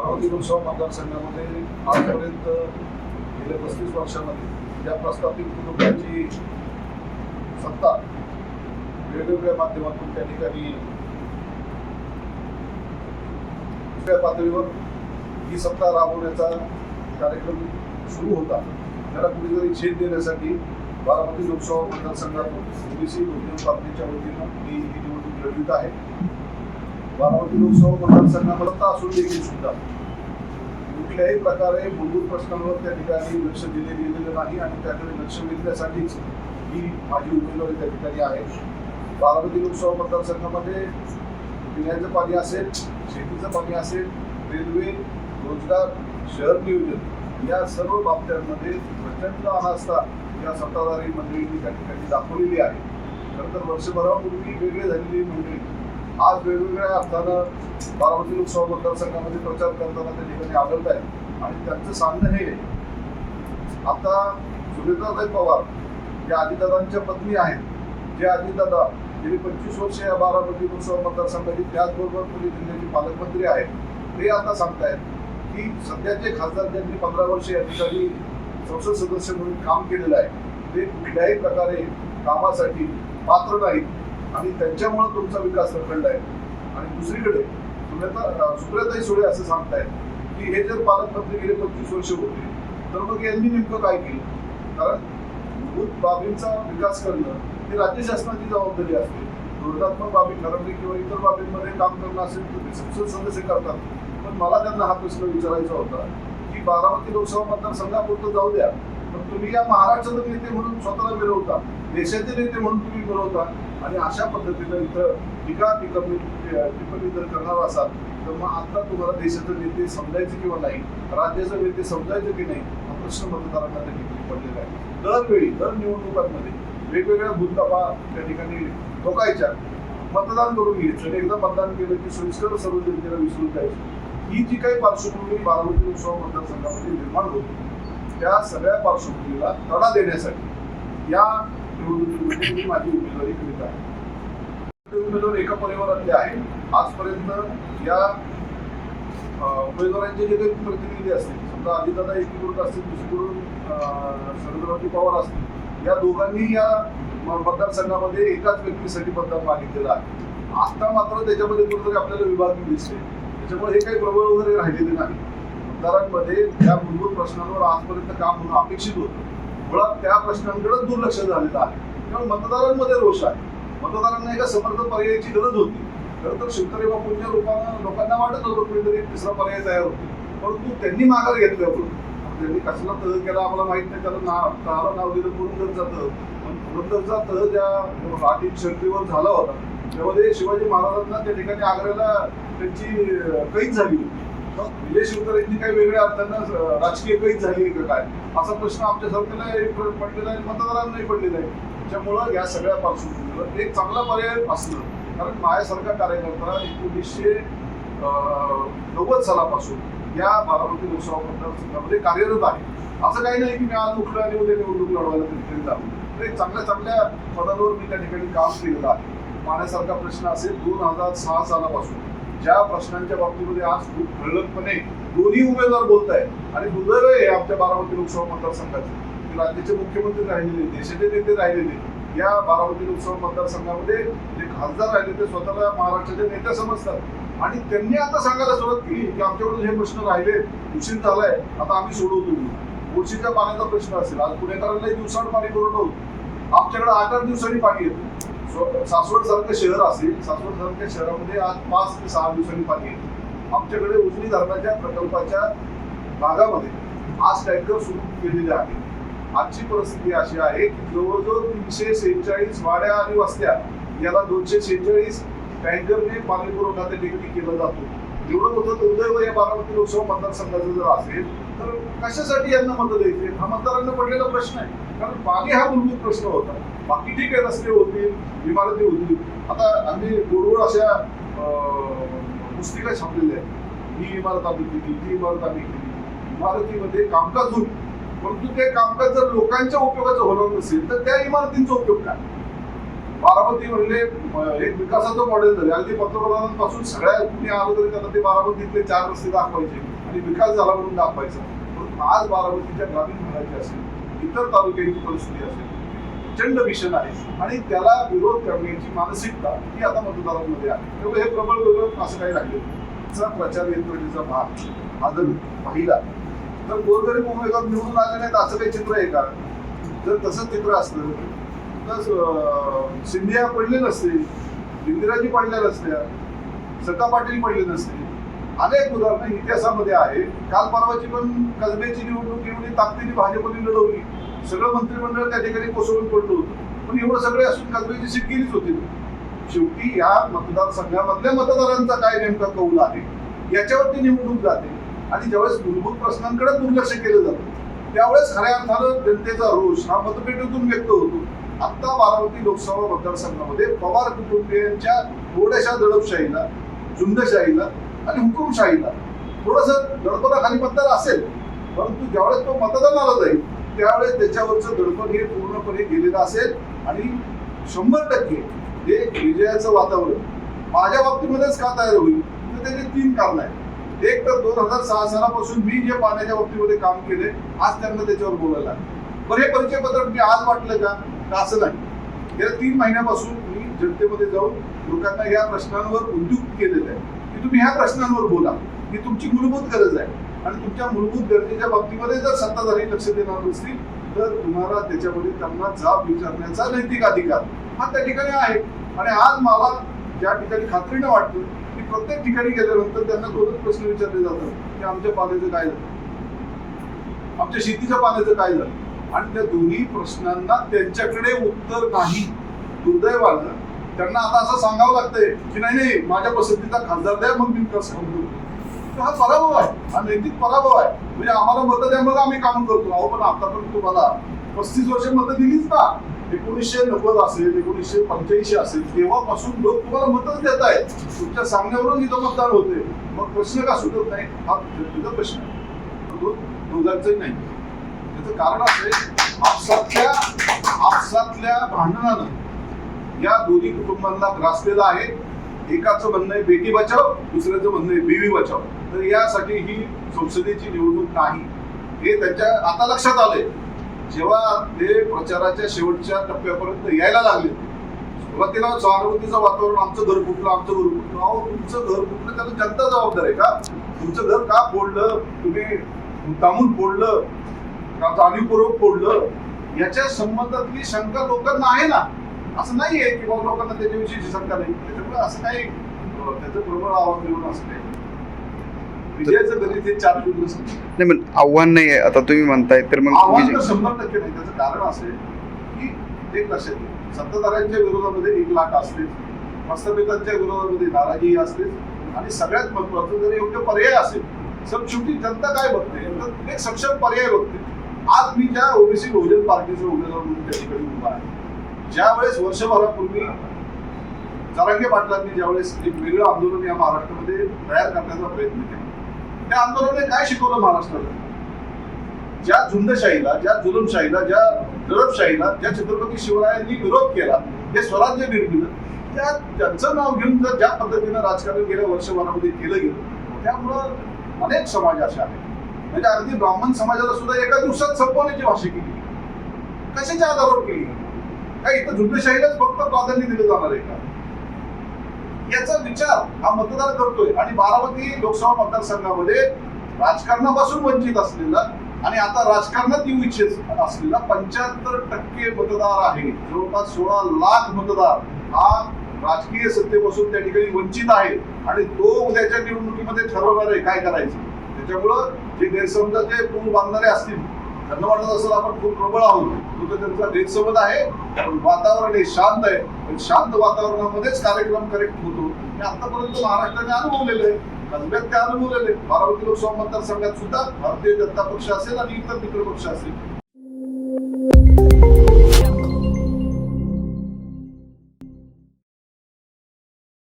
अमरावती लोकसभा मतदारसंघामध्ये आजपर्यंत गेल्या पस्तीस वर्षामध्ये या प्रस्थापित कुटुंबाची सत्ता वेगवेगळ्या माध्यमातून त्या ठिकाणी दुसऱ्या पातळीवर ही सत्ता राबवण्याचा कार्यक्रम सुरू होता. त्याला कुठेतरी छेद देण्यासाठी बारामती लोकसभा मतदारसंघातून ओबीसी बहुजन पार्टीच्या वतीनं मी ही निवडणूक लढवित आहे. बारामती लोकसभा मतदारसंघामध्ये असून देखील सुद्धा कुठल्याही प्रकारे मूलभूत प्रश्नांवर त्या ठिकाणी लक्ष दिले गेलेलं नाही आणि त्याकडे लक्ष वेधण्यासाठीच ही माझी उमेदवारी त्या ठिकाणी आहे बारामती लोकसभा मतदारसंघामध्ये पिण्याचं पाणी असेल शेतीचं पाणी असेल रेल्वे रोजगार शहर नियोजन या सर्व बाबत्यांमध्ये प्रचंड अनास्था या सत्ताधारी मंडळींनी त्या ठिकाणी दाखवलेली आहे खरं तर वर्षभरापूर्वी वेगळे झालेली मंडळी आज वेगवेगळ्या अर्थानं बारामती लोकसभा मतदारसंघामध्ये प्रचार करताना त्या ठिकाणी आढळत आहे आणि त्यांचं सांगणं हे आता सुरेंद्रताई पवार या आदिदादांच्या पत्नी आहेत. जे अजितदादा गेली पंचवीस वर्ष या बारामती लोकसभा मतदारसंघाची त्याचबरोबर पुणे जिल्ह्याचे पालकमंत्री आहेत. ते आता सांगतायत की सध्याचे खासदार ज्यांनी पंधरा वर्ष या ठिकाणी संसद सदस्य म्हणून काम केलेलं आहे ते कुठल्याही प्रकारे कामासाठी पात्र नाहीत. आणि त्यांच्यामुळे तुमचा विकास रखडला आहे. आणि दुसरीकडे सुप्रिया सुप्रियाताई सुळे असं सांगतायत की हे जर पालकमंत्री गेले पंचवीस वर्ष होते तर मग यांनी नेमकं काय केलं? कारण मूलभूत बाबींचा विकास करणं ही राज्य शासनाची जबाबदारी असते. धोरणात्मक बाबी ठरवणे किंवा इतर बाबींमध्ये काम करणं असेल तर ते संसद सदस्य करतात. पण मला त्यांना हा प्रश्न विचारायचा होता की बारामती लोकसभा मतदारसंघापुरतं जाऊ द्या पण तुम्ही या महाराष्ट्राचे नेते म्हणून स्वतःला मिरवता देशाचे नेते म्हणून तुम्ही मिरवता. आणि अशा पद्धतीनं इथं टीका टिप्पणी टिप्पणी जर करणार असाल तर मग आता तुम्हाला देशाचे नेते समजायचे किंवा नाही राज्याचे नेते समजायचे की नाही हा प्रश्न मतदारांना त्या ठिकाणी पडलेला आहे. दरवेळी दर निवडणुकांमध्ये वेगवेगळ्या भूतकापा त्या ठिकाणी ठोकायच्या. मतदान करून घ्यायचं आणि एकदा मतदान केलं की सोयीस्कर सर्व जनतेला विसरून जायचं. ही जी काही पार्श्वभूमी बारामती लोकसभा मतदारसंघामध्ये निर्माण होती त्या सगळ्या पार्श्वभूमीला तडा देण्यासाठी या मी माझी उमेदवारी करीत आहे. उमेदवार एका परिवारातले आहे आजपर्यंत या उमेदवारांचे जे काही प्रतिनिधी असतील समजा आदिदादा एकीकडून असतील दुसरीकडून अं, शरदरावजी पवार असतील या दोघांनी या मतदारसंघामध्ये एकाच व्यक्तीसाठी मतदान मागितलेलं आहे. आता मात्र त्याच्यामध्ये कुठेतरी आपल्याला विभाग दिसते. त्याच्यामुळे हे काही प्रबळ वगैरे राहिलेले नाही. मतदारांमध्ये या मूलभूत प्रश्नांवर आजपर्यंत काम होणं अपेक्षित होतं? मुळात त्या प्रश्नांकडे दुर्लक्ष झालेलं आहे. त्यामुळे मतदारांमध्ये रोष आहे. मतदारांना एका समर्थ पर्यायाची गरज होती. खरं तर शिवतरे बापूंच्या रूपानं लोकांना वाटत होतं कुठेतरी तिसरा पर्याय तयार होतो. परंतु त्यांनी माघार घेतल्यामुळे त्यांनी कसला तह केला आम्हाला माहीत नाही. त्याला ना त्याला नाव दिलं पुरंदरचा तह. पुरंदरचा तह ज्या राजीव शक्तीवर झाला होता त्यामध्ये शिवाजी महाराजांना त्या ठिकाणी आग्र्याला त्यांची कैद झाली होती. मग विजय यांनी काही वेगळ्या अर्थानं राजकीय कैद झाली का काय? असा प्रश्न आमच्यासारख्याला पडलेला आहे मतदारांनाही पडलेला आहे. त्यामुळं या सगळ्या पार्श्वभूमीवर एक चांगला पर्याय असणं कारण माझ्यासारखा कार्यकर्ता एकोणीसशे नव्वद सालापासून या बारामती लोकसभा मतदारसंघामध्ये कार्यरत आहे. असं काही नाही की मी आज उठलं आणि उद्या निवडणूक लढवायला तरी तर एक चांगल्या चांगल्या पदांवर मी त्या ठिकाणी काम केलेलं आहे. पाण्यासारखा प्रश्न असेल दोन हजार सहा सालापासून. ज्या प्रश्नांच्या बाबतीमध्ये आज खूप ठळकपणे दोन्ही उमेदवार बोलत आहेत आणि दुर्दैव आहे आमच्या बारामती लोकसभा मतदारसंघाचे. राज्याचे मुख्यमंत्री राहिलेले देशाचे नेते राहिलेले. या बारामती लोकसभा मतदारसंघामध्ये जे खासदार राहिले ते स्वतःला महाराष्ट्राचे नेते समजतात. आणि त्यांनी आता सांगायला सुरुवात केली की आमच्याकडून हे प्रश्न राहिले उशीर झालाय आता आम्ही सोडवतो. मुळशीच्या पाण्याचा प्रश्न असेल. आज पुणेकरांनाही दिवसाआड पाणी पुरवठा होतो. आमच्याकडे आठ आठ दिवसांनी पाणी येतं. सासवड सारखं शहर असेल सासवड सारख्या शहरामध्ये आज पाच ते सहा दिवसांनी पाणी येतं. आमच्याकडे उजनी धरणाच्या प्रकल्पाच्या भागामध्ये आज टँकर सुरू केलेले आहे. आजची परिस्थिती अशी आहे की जवळजवळ तीनशे सेहेचाळीस वाड्या आणि वस्त्या याला दोनशे सेहेचाळीस टँकरने पाणी पुरवठा त्या ठिकाणी केला जातो. एवढं मोठं दुर्दैव या बारामती लोकसभा मतदारसंघाचं जर असेल तर कशासाठी यांना मतं द्यायचे? हा मतदारांना पडलेला प्रश्न आहे. कारण पाणी हा मूलभूत प्रश्न होता. बाकी जे काही रस्ते होतील इमारती होतील आता आम्ही गोडगोड अशा पुस्तिका छापलेल्या आहेत. ही इमारत आम्ही केली ती इमारत आम्ही केली. इमारतीमध्ये कामकाज होईल. परंतु ते कामकाज जर लोकांच्या उपयोगाचं होणार नसेल तर त्या इमारतींचा उपयोग काय? बारामती म्हणले एक विकासाचं मॉडेल झाले. अगदी पंतप्रधानांपासून सगळ्या कुणी आलं तरी त्यांना ते बारामतीतले चार रस्ते दाखवायचे आणि विकास झाला म्हणून दाखवायचा. परंतु आज बारामतीच्या ग्रामीण भागाची असेल इतर तालुक्यांची परिस्थिती असेल प्रचंड भीषण आहे. आणि त्याला विरोध करण्याची मानसिकता ही आता मतदारांमध्ये आहे. त्यामुळे हे प्रबळ विरोध असं काही राहिलं प्रचार यंत्रणेचा भाग. हा जर पाहिला तर गोरगरीब उमेदवार निवडून आले नाहीत असं काही चित्र आहे का? जर तसं चित्र असलं तर सिंधिया पडले नसते इंदिराजी पडल्या नसत्या सत्ता पाटील पडले नसते. अनेक उदाहरणं इतिहासामध्ये आहे काल परवाची पण कसब्याची निवडणूक एवढी ताकदीने भाजपने लढवली. सगळं मंत्रिमंडळ त्या ठिकाणी कोसळून पडलं होतं. पण एवढं सगळे असून कसब्याची सीट गेलीच होती. शेवटी या मतदारसंघामधल्या मतदारांचा काय नेमका कौल आहे याच्यावरती निवडणूक जाते. आणि ज्यावेळेस मूलभूत प्रश्नांकडे दुर्लक्ष केलं जातं त्यावेळेस खऱ्या अर्थानं जनतेचा रोष हा मतपेटीतून व्यक्त होतो. आत्ता बारामती लोकसभा मतदारसंघामध्ये पवार कुटुंबियांच्या थोड्याशा दडपशाहीला झुंडशाहीला आणि हुकुमशाहीला थोडस दडपणा खाली असेल परंतु ज्यावेळेस तो मतदानाला जाईल त्यावेळेस त्याच्यावरचं दडपण हे पूर्णपणे गेलेलं असेल आणि शंभर टक्के हे विजयाचं वातावरण माझ्या बाबतीमध्येच का तयार होईल? तर त्याचे तीन कारण आहेत. एक तर दोन हजार सहा सालापासून मी जे पाण्याच्या बाबतीमध्ये काम केले आज त्यांना त्याच्यावर बोलायला पण हे परिचय पत्र मी आज वाटलं का? असं नाही. गेल्या तीन महिन्यापासून मी जनतेमध्ये जाऊन लोकांना या प्रश्नांवर उद्युक्त केलेलं आहे. की तुम्ही ह्या प्रश्नांवर बोला ही तुमची मूलभूत गरज आहे. आणि तुमच्या मूलभूत गरजेच्या बाबतीमध्ये जर सत्ताधारी लक्ष देणार नसतील तर तुम्हाला त्याच्यामध्ये त्यांना जाब विचारण्याचा नैतिक अधिकार हा त्या ठिकाणी आहे. आणि आज मला ज्या ठिकाणी खात्रीनं वाटतं की प्रत्येक ठिकाणी गेल्यानंतर त्यांना दोनच प्रश्न विचारले जातात की आमच्या पाण्याचं काय झालं? आमच्या शेतीच्या पाण्याचं काय झालं? आणि त्या दोन्ही प्रश्नांना त्यांच्याकडे उत्तर नाही. दुर्दैवानं त्यांना आता असं सांगावं लागतंय की नाही नाही माझ्या पसंतीचा खासदार द्या मग मी विकास करतो हा पराभव आहे. हा नैतिक पराभव आहे. म्हणजे आम्हाला मतं द्या मग आम्ही काम करतो. अहो पण आतापर्यंत तुम्हाला पस्तीस वर्ष मतं दिलीच ना. एकोणीसशे नव्वद असेल एकोणीसशे पंच्याऐंशी असेल तेव्हापासून लोक तुम्हाला मतच देत आहेत. तुमच्या सांगण्यावरून इथं मतदान होते मग प्रश्न का सुटत नाही? हा तुझा प्रश्न दोघांचाही नाही. त्याचं कारण असं आहे आपसातल्या आपसातल्या भांडणानं या दोन्ही कुटुंबांना ग्रासलेला आहे. एकाचं म्हणणं आहे बेटी बचाव दुसऱ्याचं म्हणणं आहे बेबी बचाव. तर यासाठी ही संसदेची निवडणूक नाही. हे त्यांच्या आता लक्षात आले जेव्हा ते प्रचाराच्या शेवटच्या टप्प्यापर्यंत यायला लागले सुरुवातीला सहानुभूतीचं वातावरण आमचं घर फुटलं आमचं घर फुटलं. अहो तुमचं घर फुटलं त्याला जनता जबाबदार आहे का? तुमचं घर का फोडलं? तुम्ही मुद्दामून फोडलं? का जाणीवपूर्वक फोडलं? याच्या संबंधातली शंका लोकांना आहे ना? असं नाही आहे की बाबा लोकांना त्याच्याविषयीची शंका नाही त्याच्यामुळे असं काही त्याचं प्रबळ आवाज देऊन असं काही विजयाचं गणित हे चार शून्य समजतं. नाही पण आव्हान नाही आहे. आता तुम्ही म्हणताय तर मग शंभर टक्के नाही. त्याचं कारण असं आहे की एक लक्षात सत्ताधाऱ्यांच्या विरोधामध्ये एक लाट असते मस्तपेतांच्या विरोधामध्ये नाराजी असते आणि सगळ्यात महत्वाचं जर योग्य पर्याय असेल तर शेवटी जनता काय बघते? एक सक्षम पर्याय बघते. आज मी ज्या ओबीसी बहुजन पार्टीचा उमेदवार म्हणून त्या ठिकाणी उभा आहे. ज्या वेळेस वर्षभरापूर्वी जरांगे पाटलांनी ज्यावेळेस एक वेगळं आंदोलन या महाराष्ट्रामध्ये तयार करण्याचा प्रयत्न केला त्या आंदोलनाने काय शिकवलं महाराष्ट्राला? ज्या झुंडशाहीला ज्या जुलमशाहीला ज्या दडपशाहीला ज्या छत्रपती शिवरायांनी विरोध केला हे स्वराज्य निर्मिलं त्या त्यांचं नाव घेऊन जर ज्या पद्धतीनं राजकारण गेल्या वर्षभरामध्ये केलं गेलं त्यामुळं अनेक समाज असे आहेत. म्हणजे अगदी ब्राह्मण समाजाला सुद्धा एका दिवसात संपवण्याची भाषा केली. कशाच्या आधारावर केली? काय इथं झुंडशाहीलाच फक्त प्राधान्य दिलं जाणार आहे का? याचा विचार हा मतदार करतोय आणि बारामती लोकसभा मतदारसंघामध्ये राजकारणापासून वंचित असलेला आणि आता राजकारणात येऊ इच्छित असलेला पंच्याहत्तर टक्के मतदार आहे. जवळपास सोळा लाख मतदार हा राजकीय सत्तेपासून त्या ठिकाणी वंचित आहे. आणि तो उद्याच्या निवडणुकीमध्ये ठरवणार आहे काय करायचं. त्याच्यामुळं जे गैरसमजाचे पूल बांधणारे असतील त्यांना वाटत असेल आपण खूप प्रबळ आहोत. तो तर त्यांचा गैरसमज आहे पण वातावरण हे शांत आहे. पण शांत वातावरणामध्येच कार्यक्रम करेक्ट होतो. हे आतापर्यंत महाराष्ट्राने अनुभवलेलं आहे. कसब्यात ते अनुभवलेले आहे. बारामती लोकसभा मतदारसंघात सुद्धा भारतीय जनता पक्ष असेल आणि इतर मित्र पक्ष असेल.